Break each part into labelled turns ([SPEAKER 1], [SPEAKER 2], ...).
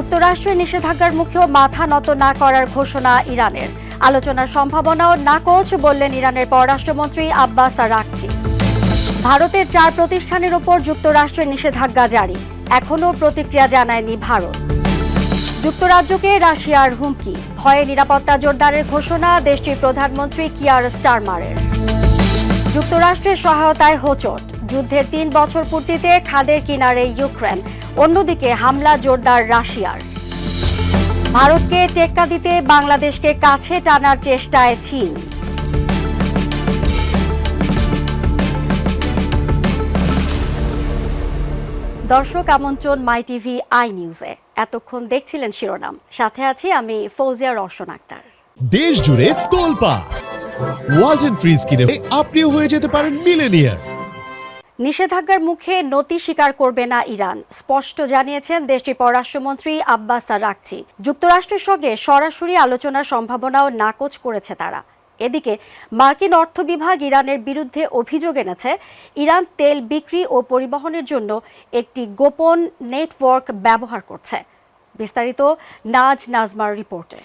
[SPEAKER 1] যুক্তরাষ্ট্রের নিষেধাজ্ঞার মুখেও মাথা নত না করার ঘোষণা ইরানের। আলোচনার সম্ভাবনাও নাকচ বললেন ইরানের পররাষ্ট্রমন্ত্রী আব্বাস আরাকচি। ভারতের চার প্রতিষ্ঠানের ওপর যুক্তরাষ্ট্রের নিষেধাজ্ঞা জারি। এখনও প্রতিক্রিয়া জানায়নি ভারত। যুক্তরাজ্যকে রাশিয়ার হুমকি। ভয়ে নিরাপত্তা জোরদারের ঘোষণা দেশটির প্রধানমন্ত্রী কিয়ার স্টারমারের। যুক্তরাষ্ট্রের সহায়তায় হোচট। যুদ্ধের তিন বছর পূর্তিতে খাদের কিনারে ইউক্রেন। অন্যদিকে হামলা জোরদার রাশিয়ার। ভারতকে টেক্কা দিতে বাংলাদেশকে কাছে টানার চেষ্টায় চীন। দর্শক, আমন্ত্রণ মাই টিভি, আই নিউজে। এতক্ষণ দেখছিলেন শিরোনাম। সাথে আছি আমি ফৌজিয়া রওশন আক্তার।
[SPEAKER 2] দেশ জুড়ে তোলপা ওয়ালটন ফ্রিজ কিনে আপনিও হয়ে যেতে পারেন মিলেনিয়ার।
[SPEAKER 1] নিষেধাজ্ঞার মুখে নতি স্বীকার করবে না ইরান। স্পষ্ট জানিয়েছেন দেশটির পররাষ্ট্রমন্ত্রী আব্বাস আরাকচি যুক্তরাষ্ট্রের সঙ্গে সরাসরি আলোচনার সম্ভাবনাও নাকচ করেছে তারা। এদিকে, মার্কিন অর্থ বিভাগ ইরানের বিরুদ্ধে অভিযোগ এনেছে, ইরান তেল বিক্রি ও পরিবহনের জন্য একটি গোপন নেটওয়ার্ক ব্যবহার করছে। বিস্তারিত, নাজ নাজমার রিপোর্টে।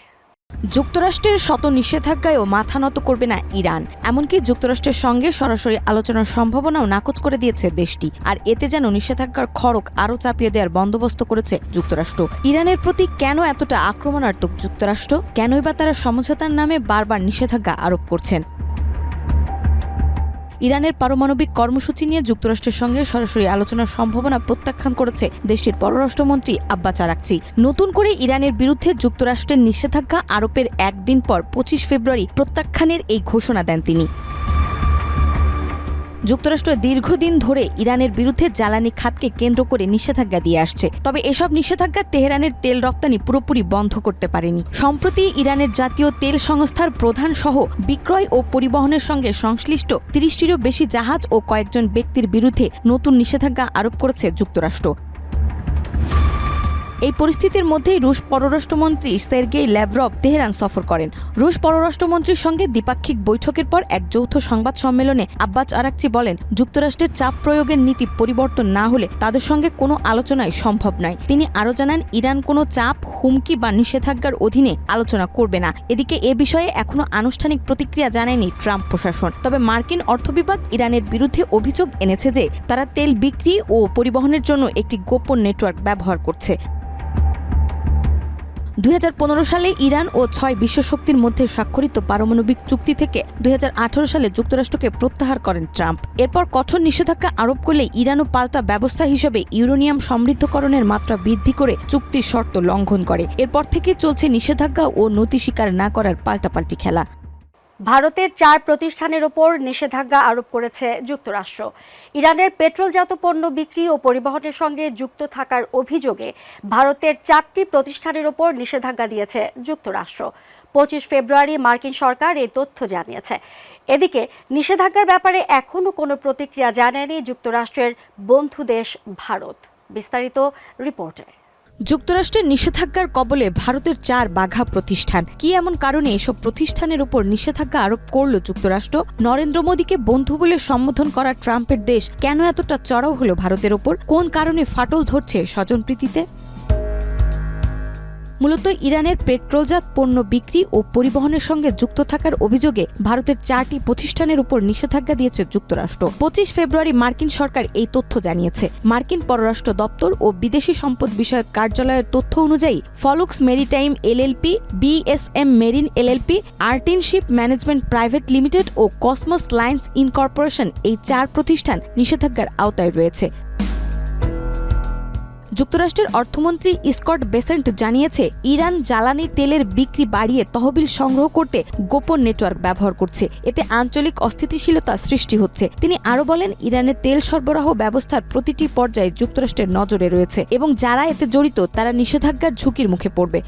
[SPEAKER 3] যুক্তরাষ্ট্রের শত নিষেধাজ্ঞায়ও মাথা নত করবে না ইরান। এমনকি যুক্তরাষ্ট্রের সঙ্গে সরাসরি আলোচনার সম্ভাবনাও নাকচ করে দিয়েছে দেশটি। আর এতে যেন নিষেধাজ্ঞার খড়ক আরও চাপিয়ে দেওয়ার বন্দোবস্ত করেছে যুক্তরাষ্ট্র। ইরানের প্রতি কেন এতটা আক্রমণাত্মক যুক্তরাষ্ট্র? কেনই বা তারা সমঝোতার নামে বারবার নিষেধাজ্ঞা আরোপ করছেন? ইরানের পারমাণবিক কর্মসূচি নিয়ে যুক্তরাষ্ট্রের সঙ্গে সরাসরি আলোচনার সম্ভাবনা প্রত্যাখ্যান করেছে দেশটির পররাষ্ট্রমন্ত্রী আব্বা চারাকচি নতুন করে ইরানের বিরুদ্ধে যুক্তরাষ্ট্রের নিষেধাজ্ঞা আরোপের একদিন পর পঁচিশ ফেব্রুয়ারি প্রত্যাখ্যানের এই ঘোষণা দেন তিনি। যুক্তরাষ্ট্র দীর্ঘদিন ধরে ইরানের বিরুদ্ধে জ্বালানি খাতকে কেন্দ্র করে নিষেধাজ্ঞা দিয়ে আসছে। তবে এসব নিষেধাজ্ঞা তেহরানের তেল রপ্তানি পুরোপুরি বন্ধ করতে পারেনি। সম্প্রতি ইরানের জাতীয় তেল সংস্থার প্রধান সহ বিক্রয় ও পরিবহনের সঙ্গে সংশ্লিষ্ট তিরিশটিরও বেশি জাহাজ ও কয়েকজন ব্যক্তির বিরুদ্ধে নতুন নিষেধাজ্ঞা আরোপ করেছে যুক্তরাষ্ট্র। এই পরিস্থিতির মধ্যেই রুশ পররাষ্ট্রমন্ত্রী সের্গেই ল্যাভরভ তেহরান সফর করেন। রুশ পররাষ্ট্রমন্ত্রীর সঙ্গে দ্বিপাক্ষিক বৈঠকের পর এক যৌথ সংবাদ সম্মেলনে আব্বাস আরাকচি বলেন, যুক্তরাষ্ট্রের চাপ প্রয়োগের নীতি পরিবর্তন না হলে তাদের সঙ্গে কোনো আলোচনাই সম্ভব নয়। তিনি আরও জানান, ইরান কোনো চাপ, হুমকি বা নিষেধাজ্ঞার অধীনে আলোচনা করবে না। এদিকে এ বিষয়ে এখনও আনুষ্ঠানিক প্রতিক্রিয়া জানায়নি ট্রাম্প প্রশাসন। তবে মার্কিন অর্থবিভাগ ইরানের বিরুদ্ধে অভিযোগ এনেছে যে, তারা তেল বিক্রি ও পরিবহনের জন্য একটি গোপন নেটওয়ার্ক ব্যবহার করছে। দুই হাজার পনেরো সালে ইরান ও ছয় বিশ্বশক্তির মধ্যে স্বাক্ষরিত পারমাণবিক চুক্তি থেকে দুই হাজার আঠেরো সালে যুক্তরাষ্ট্রকে প্রত্যাহার করেন ট্রাম্প। এরপর কঠোর নিষেধাজ্ঞা আরোপ করলে ইরানও পাল্টা ব্যবস্থা হিসেবে ইউরোনিয়াম সমৃদ্ধকরণের মাত্রা বৃদ্ধি করে চুক্তির শর্ত লঙ্ঘন করে। এরপর থেকে চলছে নিষেধাজ্ঞা ও নতি স্বীকার না করার পাল্টাপাল্টি খেলা।
[SPEAKER 1] ভারতের চার প্রতিষ্ঠানের ওপর নিষেধাজ্ঞা আরোপ করেছে যুক্তরাষ্ট্র। ইরানের পেট্রোলজাত পণ্য বিক্রি ও পরিবহনের সঙ্গে যুক্ত থাকার অভিযোগে ভারতের চারটি প্রতিষ্ঠানের ওপর নিষেধাজ্ঞা দিয়েছে যুক্তরাষ্ট্র। পঁচিশ ফেব্রুয়ারি মার্কিন সরকার এই তথ্য জানিয়েছে। এদিকে, নিষেধাজ্ঞার ব্যাপারে এখনও কোনো প্রতিক্রিয়া জানায়নি যুক্তরাষ্ট্রের বন্ধু দেশ ভারত। বিস্তারিত রিপোর্টে।
[SPEAKER 3] যুক্তরাষ্ট্রের নিষেধাজ্ঞার কবলে ভারতের চার বাঘা প্রতিষ্ঠান। কি এমন কারণে এসব প্রতিষ্ঠানের উপর নিষেধাজ্ঞা আরোপ করল যুক্তরাষ্ট্র? নরেন্দ্র মোদীকে বন্ধু বলে সম্বোধন করা ট্রাম্পের দেশ কেন এতটা চড়াও হলো ভারতের ওপর? কোন কারণে ফাটল ধরছে স্বজনপ্রীতিতে? মূলত ইরানের পেট্রোলজাত পণ্য বিক্রি ও পরিবহনের সঙ্গে যুক্ত থাকার অভিযোগে ভারতের চারটি প্রতিষ্ঠানের উপর নিষেধাজ্ঞা দিয়েছে যুক্তরাষ্ট্র। পঁচিশ ফেব্রুয়ারি মার্কিন সরকার এই তথ্য জানিয়েছে। মার্কিন পররাষ্ট্র দপ্তর ও বিদেশি সম্পদ বিষয়ক কার্যালয়ের তথ্য অনুযায়ী, ফলুক্স maritime LLP, BSM marine LLP, Artin ship management private limited ও কসমোস লাইন্স ইনকর্পোরেশন এই চার প্রতিষ্ঠান নিষেধাজ্ঞার আওতায় রয়েছে। যুক্তরাষ্ট্রের অর্থমন্ত্রী স্কট বেসেন্ট জানিয়েছে, ইরান জ্বালানি তেলের বিক্রি বাড়িয়ে তহবিল সংগ্রহ করতে গোপন নেটওয়ার্ক ব্যবহার করছে। এতে আঞ্চলিক অস্থিতিশীলতা সৃষ্টি হচ্ছে। তিনি আরও বলেন ইরানের তেল সরবরাহ ব্যবস্থার প্রতিটি পর্যায়ে যুক্তরাষ্ট্রের নজরে রয়েছে এবং যারা এতে জড়িত, তারা নিষেধাজ্ঞার ঝুঁকির মুখে পড়বে।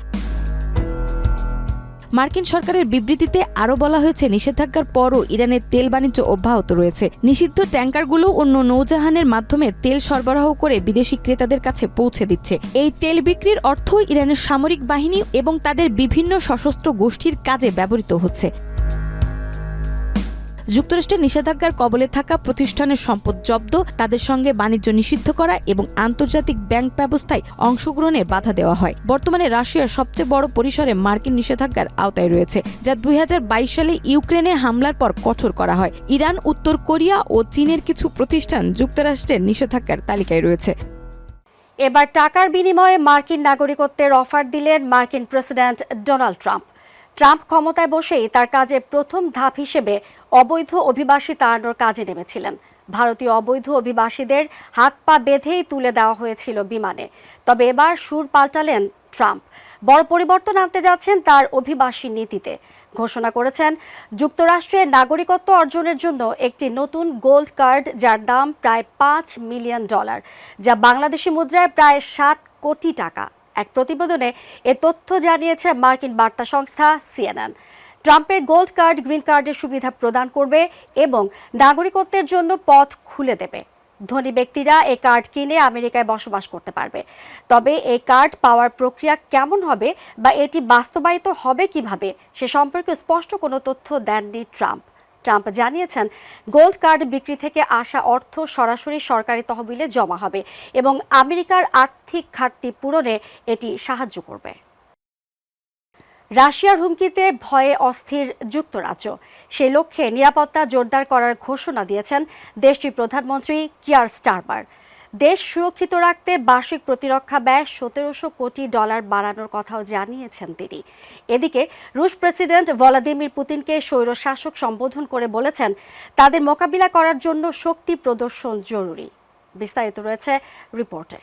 [SPEAKER 3] মার্কিন সরকারের বিবৃতিতে আরও বলা হয়েছে, নিষেধাজ্ঞার পরও ইরানের তেল বাণিজ্য অব্যাহত রয়েছে। নিষিদ্ধ ট্যাঙ্কারগুলো অন্য নৌজাহানের মাধ্যমে তেল সরবরাহ করে বিদেশি ক্রেতাদের কাছে পৌঁছে দিচ্ছে। এই তেল বিক্রির অর্থ ইরানের সামরিক বাহিনী এবং তাদের বিভিন্ন সশস্ত্র গোষ্ঠীর কাজে ব্যবহৃত হচ্ছে। যুক্তরাষ্ট্রের নিষেধাজ্ঞার কবলে থাকা প্রতিষ্ঠানের সম্পদ জব্দ, তাদের সঙ্গে বাণিজ্য নিষিদ্ধ করা এবং আন্তর্জাতিক ব্যাংক ব্যবস্থায় অংশগ্রহণের বাধা দেওয়া হয়। বর্তমানে রাশিয়া সবচেয়ে বড় পরিসরে মার্কিন নিষেধাজ্ঞার আওতায় রয়েছে, যা দুই হাজার বাইশ সালে ইউক্রেনে হামলার পর কঠোর করা হয়। ইরান, উত্তর কোরিয়া ও চীনের কিছু প্রতিষ্ঠান যুক্তরাষ্ট্রের নিষেধাজ্ঞার তালিকায় রয়েছে।
[SPEAKER 1] এবার টাকার বিনিময়ে মার্কিন নাগরিকত্বের অফার দিলেন মার্কিন প্রেসিডেন্ট ডোনাল্ড ট্রাম্প। ট্রাম্প ক্ষমতায় বসেই তার কাজে প্রথম ধাপ হিসেবে অবৈধ অভিবাসী তাড়ানোর কাজে নেমেছিলেন। ভারতীয় অবৈধ অভিবাসীদের হাত পা বেঁধেই তুলে দেওয়া হয়েছিল বিমানে। তবে এবার সুর পাল্টালেন ট্রাম্প। বড় পরিবর্তন আনতে যাচ্ছেন তার অভিবাসী নীতিতে। ঘোষণা করেছেন, যুক্তরাষ্ট্রের নাগরিকত্ব অর্জনের জন্য একটি নতুন গোল্ড কার্ড যার দাম প্রায় পাঁচ মিলিয়ন ডলার, যা বাংলাদেশি মুদ্রায় প্রায় ষাট কোটি টাকা। এক প্রতিবেদনে এ তথ্য জানিয়েছে মার্কিন বার্তা সংস্থা সিএনএন। ট্রাম্পের গোল্ড কার্ড, গ্রিন কার্ডের সুবিধা প্রদান করবে এবং নাগরিকত্বের জন্য পথ খুলে দেবে। ধনী ব্যক্তিরা এই কার্ড কিনে আমেরিকায় বসবাস করতে পারবে। তবে এই কার্ড পাওয়ার প্রক্রিয়া কেমন হবে বা এটি বাস্তবায়িত হবে কীভাবে, সে সম্পর্কে স্পষ্ট কোনো তথ্য দেননি ট্রাম্প। ট্রাম্প জানিয়েছেন, গোল্ড কার্ড বিক্রি থেকে আসা অর্থ সরাসরি সরকারি তহবিলে জমা হবে এবং আমেরিকার আর্থিক ঘাটতি পূরণে এটি সাহায্য করবে। রাশিয়ার হুমকিতে ভয়ে অস্থির যুক্তরাজ্য। সেই লক্ষ্যে নিরাপত্তা জোরদার করার ঘোষণা দিয়েছেন দেশটির প্রধানমন্ত্রী কিয়ার স্টারবার দেশ সুরক্ষিত রাখতে বার্ষিক প্রতিরক্ষা ব্যয় সতেরোশো কোটি ডলার বাড়ানোর কথাও জানিয়েছেন তিনি। এদিকে, রুশ প্রেসিডেন্ট ভলাদিমির পুতিনকে স্বৈর শাসক সম্বোধন করে বলেছেন, তাদের মোকাবিলা করার জন্য শক্তি প্রদর্শন জরুরি। বিস্তারিত রয়েছে রিপোর্টে।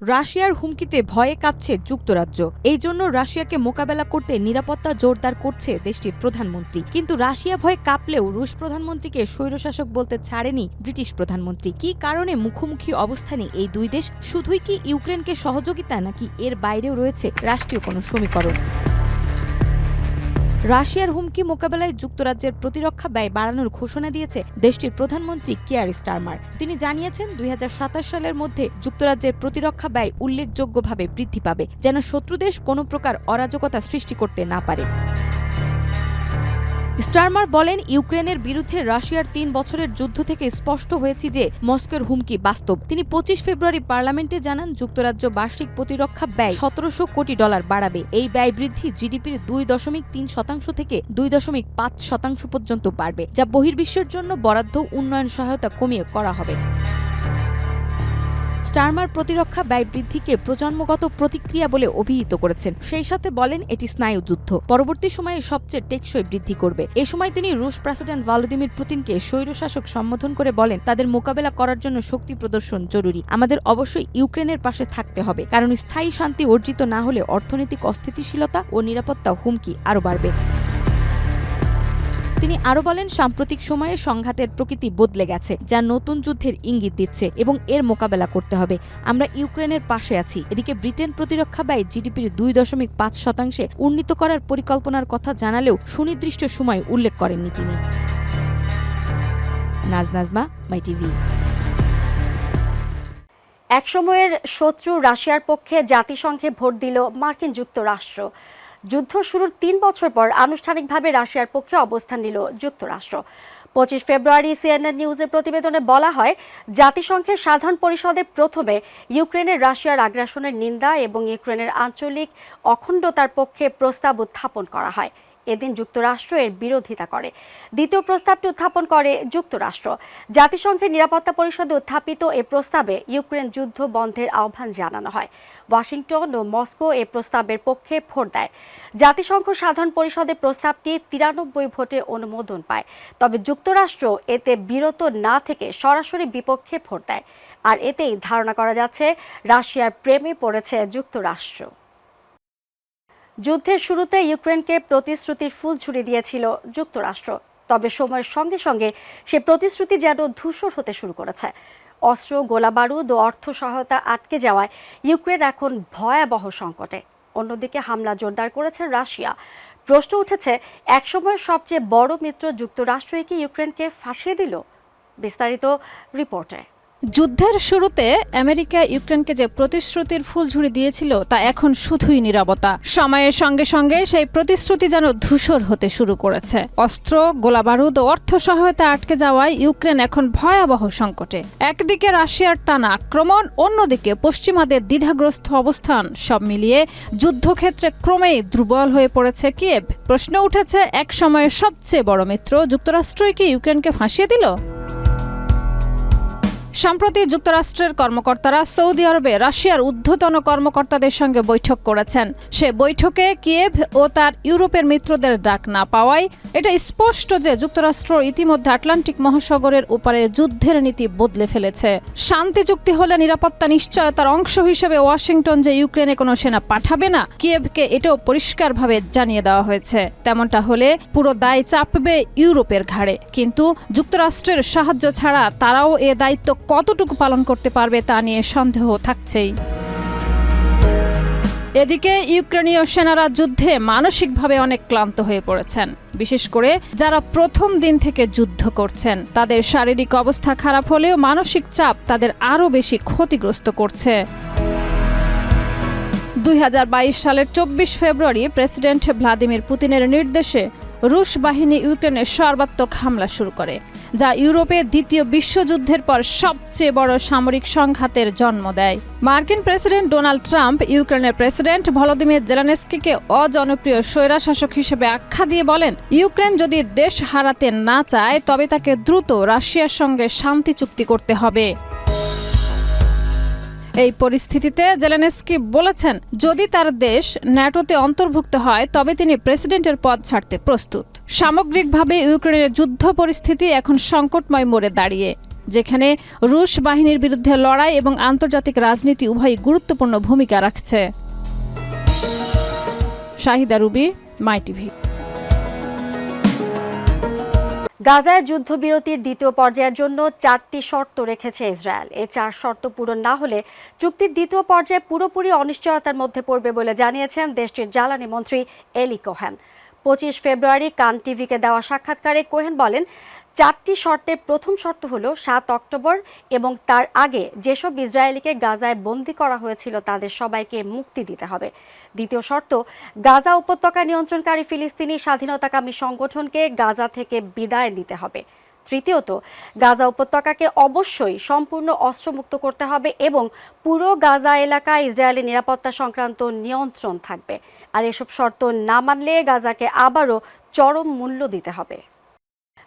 [SPEAKER 3] রাশিয়ার হুমকিতে ভয়ে কাঁপছে যুক্তরাজ্য। এই জন্য রাশিয়াকে মোকাবেলা করতে নিরাপত্তা জোরদার করছে দেশটির প্রধানমন্ত্রী। কিন্তু রাশিয়া ভয়ে কাঁপলেও রুশ প্রধানমন্ত্রীকে স্বৈরশাসক বলতে ছাড়েনি ব্রিটিশ প্রধানমন্ত্রী। কি কারণে মুখোমুখি অবস্থানে এই দুই দেশ? শুধুই কি ইউক্রেনকে সহযোগিতা নাকি এর বাইরেও রয়েছে রাষ্ট্রীয় কোনো সমীকরণ? রাশিয়ার হুমকি মোকাবেলায় যুক্তরাজ্যের প্রতিরক্ষা ব্যয় বাড়ানোর ঘোষণা দিয়েছে দেশটির প্রধানমন্ত্রী কেয়ার স্টারমার। তিনি জানিয়েছেন, দুই হাজার সাতাশ সালের মধ্যে যুক্তরাজ্যের প্রতিরক্ষা ব্যয় উল্লেখযোগ্যভাবে বৃদ্ধি পাবে, যেন শত্রুদেশ কোনো প্রকার অরাজকতা সৃষ্টি করতে না পারে। স্টারমার বলেন, ইউক্রেনের বিরুদ্ধে রাশিয়ার তিন বছরের যুদ্ধ থেকে স্পষ্ট হয়েছে যে মস্কোর হুমকি বাস্তব। তিনি পঁচিশ ফেব্রুয়ারি পার্লামেন্টে জানান, যুক্তরাজ্য বার্ষিক প্রতিরক্ষা ব্যয় সতেরোশো কোটি ডলার বাড়াবে। এই ব্যয় বৃদ্ধি জিডিপির দুই দশমিক তিন শতাংশ থেকে দুই দশমিক পাঁচ শতাংশ পর্যন্ত বাড়বে, যা বহির্বিশ্বের জন্য বরাদ্দ উন্নয়ন সহায়তা কমিয়ে করা হবে। স্টারমার প্রতিরক্ষা ব্যয় বৃদ্ধিকে প্রজন্মগত প্রতিক্রিয়া বলে অভিহিত করেছেন। সেই সাথে বলেন, এটি স্নায়ুযুদ্ধ পরবর্তী সময়ে সবচেয়ে টেকসই বৃদ্ধি করবে। এ সময় তিনি রুশ প্রেসিডেন্ট ভলোদিমির পুতিনকে স্বৈরশাসক সম্বোধন করে বলেন, তাদের মোকাবেলা করার জন্য শক্তি প্রদর্শন জরুরি। আমাদের অবশ্যই ইউক্রেনের পাশে থাকতে হবে, কারণ স্থায়ী শান্তি অর্জিত না হলে অর্থনৈতিক অস্থিতিশীলতা ও নিরাপত্তা হুমকি আরও বাড়বে। তিনি আরও বলেন, সাম্প্রতিক সময়ে সংঘাতের প্রকৃতি বদলে গেছে, যা নতুন যুদ্ধের ইঙ্গিত দিচ্ছে এবং এর মোকাবেলা করতে হবে। আমরা ইউক্রেনের পাশে আছি। এদিকে ব্রিটেন প্রতিরক্ষা ব্যয় জিডিপির দুই দশমিক পাঁচ শতাংশে উন্নীত করার পরিকল্পনার কথা জানালেও সুনির্দিষ্ট সময় উল্লেখ করেননি তিনি। Naz Nazma, my TV.
[SPEAKER 1] একসময়ের শত্রু রাশিয়ার পক্ষে জাতিসংঘে ভোট দিল মার্কিন যুক্তরাষ্ট্র। যুদ্ধ শুরুর তিন বছর পর আনুষ্ঠানিকভাবে রাশিয়ার পক্ষে অবস্থান নিল যুক্তরাষ্ট্র। পঁচিশ ফেব্রুয়ারি সিএনএন নিউজের প্রতিবেদনে বলা হয়, জাতিসংঘের সাধারণ পরিষদে প্রথমে ইউক্রেনের রাশিয়ার আগ্রাসনের নিন্দা এবং ইউক্রেনের আঞ্চলিক অখণ্ডতার পক্ষে প্রস্তাব উত্থাপন করা হয়। এদিন যুক্তরাষ্ট্র এর বিরোধিতা করে। দ্বিতীয় প্রস্তাবটি উত্থাপন করে যুক্তরাষ্ট্র। জাতিসংঘের নিরাপত্তা পরিষদে উত্থাপিত এ প্রস্তাবে ইউক্রেন যুদ্ধ বন্ধের আহ্বান জানানো হয়। ওয়াশিংটন ও মস্কো এ প্রস্তাবের পক্ষে ভোট দেয়। জাতিসংঘ সাধারণ পরিষদে প্রস্তাবটি তিরানব্বই ভোটে অনুমোদন পায়। তবে যুক্তরাষ্ট্র এতে বিরত না থেকে সরাসরি বিপক্ষে ভোট দেয়। আর এতেই ধারণা করা যাচ্ছে, রাশিয়ার প্রেমে পড়েছে যুক্তরাষ্ট্র। যুদ্ধের শুরুতে ইউক্রেনকে প্রতিশ্রুতির ফুল ছুড়ে দিয়েছিল যুক্তরাষ্ট্র। তবে সময়ের সঙ্গে সঙ্গে সে প্রতিশ্রুতি যেন ধূসর হতে শুরু করেছে। অস্ত্র, গোলাবারুদ ও অর্থ সহায়তা আটকে যাওয়ায় ইউক্রেন এখন ভয়াবহ সংকটে। অন্যদিকে হামলা জোরদার করেছে রাশিয়া। প্রশ্ন উঠেছে, একসময়ের সবচেয়ে বড় মিত্র যুক্তরাষ্ট্রই কি ইউক্রেনকে ফাঁসিয়ে দিল? বিস্তারিত রিপোর্টে।
[SPEAKER 4] যুদ্ধের শুরুতে আমেরিকা ইউক্রেনকে যে প্রতিশ্রুতির ফুলঝুরি দিয়েছিল, তা এখন শুধুই নিরাপত্তা সময়ের সঙ্গে সঙ্গে সেই প্রতিশ্রুতি যেন ধূসর হতে শুরু করেছে। অস্ত্র, গোলাবারুদ ও অর্থ সহায়তা আটকে যাওয়ায় ইউক্রেন এখন ভয়াবহ সংকটে। একদিকে রাশিয়ার টানা আক্রমণ, অন্যদিকে পশ্চিমাদের দ্বিধাগ্রস্ত অবস্থান, সব মিলিয়ে যুদ্ধক্ষেত্রে ক্রমেই দুর্বল হয়ে পড়েছে কিয়েভ। প্রশ্ন উঠেছে, এক সময়ের সবচেয়ে বড় মিত্র যুক্তরাষ্ট্রই কি ইউক্রেনকে ফাঁসিয়ে দিল? সম্প্রতি যুক্তরাষ্ট্রের কর্মকর্তারা সৌদি আরবে রাশিয়ার ঊর্ধ্বতন কর্মকর্তাদের সঙ্গে বৈঠক করেছেন। সে বৈঠকে কিয়েভ ও তার ইউরোপের মিত্রদের ডাক না পাওয়ায় এটা স্পষ্ট যে যুক্তরাষ্ট্র ইতিমধ্যে আটলান্টিক মহাসাগরের উপরে যুদ্ধের নীতি বদলে ফেলেছে। শান্তি চুক্তি হলে নিরাপত্তা নিশ্চয়তার অংশ হিসেবে ওয়াশিংটন যে ইউক্রেনে কোনো সেনা পাঠাবে না, কিয়েভকে এটাও পরিষ্কারভাবে জানিয়ে দেওয়া হয়েছে। তেমনটা হলে পুরো দায় চাপবে ইউরোপের ঘাড়ে। কিন্তু যুক্তরাষ্ট্রের সাহায্য ছাড়া তারাও এ দায়িত্ব কতটুকু পালন করতে পারবে তা নিয়ে সন্দেহ থাকছেই। এদিকে ইউক্রেনীয় সেনারা যুদ্ধে মানসিকভাবে অনেক ক্লান্ত হয়ে পড়েছেন। বিশেষ করে যারা প্রথম দিন থেকে যুদ্ধ করছেন, তাদের শারীরিক অবস্থা খারাপ হলেও মানসিক চাপ তাদের আরও বেশি ক্ষতিগ্রস্ত করছে। দুই হাজার বাইশ সালের চব্বিশ ফেব্রুয়ারি প্রেসিডেন্ট ভ্লাদিমির পুতিনের নির্দেশে রুশ বাহিনী ইউক্রেনে সর্বাত্মক হামলা শুরু করে। যা ইউরোপে দ্বিতীয় বিশ্বযুদ্ধের পর সবচেয়ে বড় সামরিক সংঘাতের জন্ম দেয়। মার্কিন প্রেসিডেন্ট ডোনাল্ড ট্রাম্প, ইউক্রেনের প্রেসিডেন্ট ভলোদিমির জেলানেস্কিকে অজনপ্রিয় স্বৈরাশাসক হিসেবে আখ্যা দিয়ে বলেন, ইউক্রেন যদি দেশ হারাতে না চায়, তবে তাকে দ্রুত রাশিয়ার সঙ্গে শান্তি চুক্তি করতে হবে। এই পরিস্থিতিতে জেলেনস্কি বলেছেন, যদি তার দেশ ন্যাটোতে অন্তর্ভুক্ত হয়, তবে তিনি প্রেসিডেন্টের পদ ছাড়তে প্রস্তুত। সামগ্রিকভাবে ইউক্রেনের যুদ্ধ পরিস্থিতি এখন সংকটময় মোড়ে দাঁড়িয়ে, যেখানে রুশ বাহিনীর বিরুদ্ধে লড়াই এবং আন্তর্জাতিক রাজনীতি উভয়ই গুরুত্বপূর্ণ ভূমিকা রাখছে। Shahida Ruby, my TV.
[SPEAKER 1] গাজায় যুদ্ধবিরতির দ্বিতীয় পর্যায়ের জন্য চারটি শর্ত রেখেছে ইসরায়েল। এই চার শর্ত পূরণ না হলে চুক্তির দ্বিতীয় পর্যায়ে পুরোপুরি অনিশ্চয়তার মধ্যে পড়বে বলে জানিয়েছেন দেশটির জ্বালানি মন্ত্রী এলি কোহেন। পঁচিশ ফেব্রুয়ারি কান টিভিকে দেওয়া সাক্ষাৎকারে কোহেন বলেন চারটি শর্তের প্রথম শর্ত হলো সাত অক্টোবর এবং তার আগে যেসব ইসরায়েলিকে গাজায় বন্দি করা হয়েছিল তাদের সবাইকে মুক্তি দিতে হবে। দ্বিতীয় শর্ত, গাজা উপত্যকা নিয়ন্ত্রণকারী ফিলিস্তিনি স্বাধীনতাকামী সংগঠনকে গাজা থেকে বিদায় নিতে হবে। তৃতীয়ত, গাজা উপত্যকাকে অবশ্যই সম্পূর্ণ অস্ত্রমুক্ত করতে হবে এবং পুরো গাজা এলাকায় ইসরায়েলি নিরাপত্তা সংক্রান্ত নিয়ন্ত্রণ থাকবে। আর এসব শর্ত না মানলে গাজাকে আবারও চরম মূল্য দিতে হবে।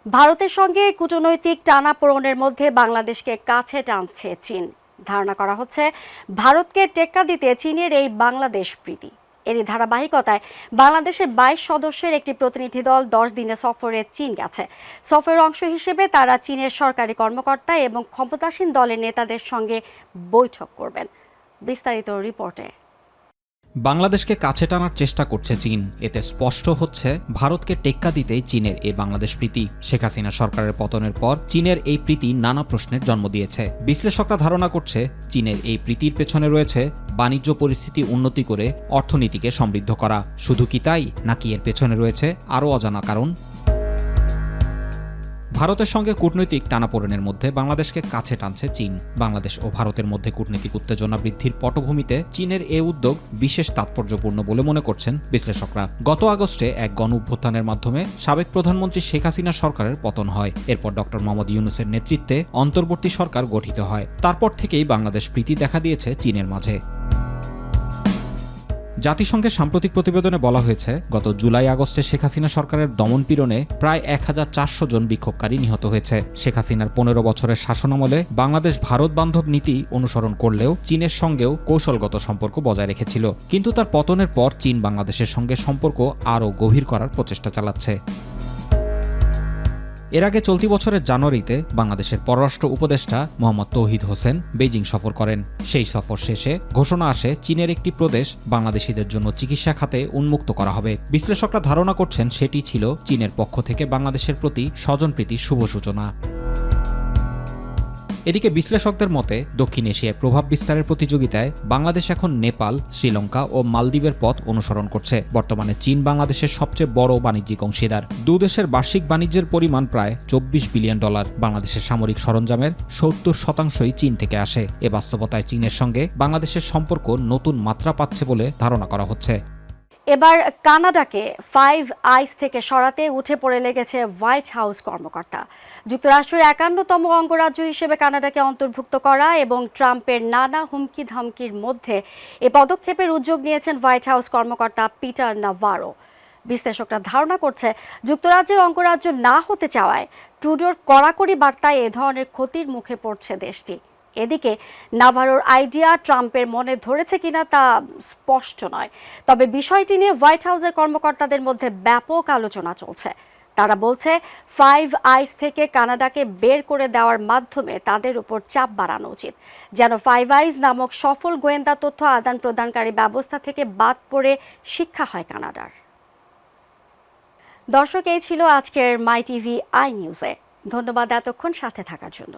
[SPEAKER 1] ভারতের সঙ্গে কূটনৈতিক টানাপোড়েনের মধ্যে বাংলাদেশকে কাছে টানছে চীন। ধারণা করা হচ্ছে, ভারতকে টেক্কা দিতে চীনের এই বাংলাদেশ প্রীতি। এরই ধারাবাহিকতায় বাংলাদেশের বাইশ সদস্যের একটি প্রতিনিধি দল দশ দিনে সফরে চীন গেছে। সফরের অংশ হিসেবে তারা চীনের সরকারি কর্মকর্তা এবং ক্ষমতাসীন দলের নেতাদের সঙ্গে বৈঠক করবেন। বিস্তারিত রিপোর্টে।
[SPEAKER 5] বাংলাদেশকে কাছে টানার চেষ্টা করছে চীন। এতে স্পষ্ট হচ্ছে, ভারতকে টেক্কা দিতেই চীনের এই বাংলাদেশ প্রীতি। শেখ হাসিনা সরকারের পতনের পর চীনের এই প্রীতি নানা প্রশ্নের জন্ম দিয়েছে। বিশ্লেষকরা ধারণা করছে, চীনের এই প্রীতির পেছনে রয়েছে বাণিজ্য পরিস্থিতি উন্নতি করে অর্থনীতিকে সমৃদ্ধ করা। শুধু কি তাই, নাকি এর পেছনে রয়েছে আরও অজানা কারণ? ভারতের সঙ্গে কূটনৈতিক টানাপোড়েনের মধ্যে বাংলাদেশকে কাছে টানছে চীন। বাংলাদেশ ও ভারতের মধ্যে কূটনৈতিক উত্তেজনা বৃদ্ধির পটভূমিতে চীনের এ উদ্যোগ বিশেষ তাৎপর্যপূর্ণ বলে মনে করছেন বিশ্লেষকরা। গত আগস্টে এক গণ অভ্যুত্থানের মাধ্যমে সাবেক প্রধানমন্ত্রী শেখ হাসিনা সরকারের পতন হয়। এরপর ডক্টর মোহাম্মদ ইউনুসের নেতৃত্বে অন্তর্বর্তী সরকার গঠিত হয়। তারপর থেকেই বাংলাদেশ প্রীতি দেখা দিয়েছে চীনের মাঝে। জাতিসংঘের সাম্প্রতিক প্রতিবেদনে বলা হয়েছে, গত জুলাই আগস্টে শেখ হাসিনা সরকারের দমনপীড়নে প্রায় এক হাজার চারশো জন বিক্ষোভকারী নিহত হয়েছে। শেখ হাসিনার পনেরো বছরের শাসনামলে বাংলাদেশ ভারত বান্ধব নীতি অনুসরণ করলেও চীনের সঙ্গেও কৌশলগত সম্পর্ক বজায় রেখেছিল। কিন্তু তার পতনের পর চীন বাংলাদেশের সঙ্গে সম্পর্ক আরও গভীর করার প্রচেষ্টা চালাচ্ছে। এর আগে চলতি বছরের জানুয়ারিতে বাংলাদেশের পররাষ্ট্র উপদেষ্টা মোহাম্মদ তৌহিদ হোসেন বেজিং সফর করেন। সেই সফর শেষে ঘোষণা আসে, চীনের একটি প্রদেশ বাংলাদেশিদের জন্য চিকিৎসা খাতে উন্মুক্ত করা হবে। বিশ্লেষকরা ধারণা করছেন সেটি ছিল চীনের পক্ষ থেকে বাংলাদেশের প্রতি স্বজনপ্রীতির শুভ সূচনা। এদিকে বিশ্লেষকদের মতে, দক্ষিণ এশিয়ায় প্রভাব বিস্তারের প্রতিযোগিতায় বাংলাদেশ এখন নেপাল, শ্রীলঙ্কা ও মালদ্বীপের পথ অনুসরণ করছে। বর্তমানে চীন বাংলাদেশের সবচেয়ে বড় বাণিজ্যিক অংশীদার। দু দেশের বার্ষিক বাণিজ্যের পরিমাণ প্রায় চব্বিশ বিলিয়ন ডলার। বাংলাদেশের সামরিক সরঞ্জামের সত্তর শতাংশই চীন থেকে আসে। এ বাস্তবতায় চীনের সঙ্গে বাংলাদেশের সম্পর্ক নতুন মাত্রা পাচ্ছে বলে ধারণা করা হচ্ছে।
[SPEAKER 1] এবার কানাডাকে ফাইভ আইস থেকে সরাতে উঠে পড়ে লেগেছে হোয়াইট হাউস কর্মকর্তা। যুক্তরাষ্ট্রের একান্নতম অঙ্গরাজ্য হিসেবে কানাডাকে অন্তর্ভুক্ত করা এবং ট্রাম্পের নানা হুমকি ধামকির মধ্যে এ পদক্ষেপের উদ্যোগ নিয়েছেন হোয়াইট হাউস কর্মকর্তা পিটার নাভারো বিশ্লেষকরা ধারণা করছে, যুক্তরাজ্যের অঙ্গরাজ্য না হতে চাওয়ায় ট্রুডোর কড়াকড়ি বার্তায় এ ধরনের ক্ষতির মুখে পড়ছে দেশটি। এদিকে নাভারোর আইডিয়া ট্রাম্পের মনে ধরেছে কিনা তা স্পষ্ট নয়। তবে বিষয়টি নিয়ে হোয়াইট হাউসের কর্মকর্তাদের মধ্যে ব্যাপক আলোচনা চলছে। তারা বলছে, ফাইভ আইস থেকে কানাডাকে বের করে দেওয়ার মাধ্যমে তাদের উপর চাপ বাড়ানো উচিত। যেন ফাইভ আইস নামক সফল গোয়েন্দা তথ্য আদান প্রদানকারী ব্যবস্থা থেকে বাদ পড়ে শিক্ষা হয় কানাডার। দর্শক, এই ছিল আজকের মাই টিভি আই নিউজে। ধন্যবাদ এতক্ষণ সাথে থাকার জন্য।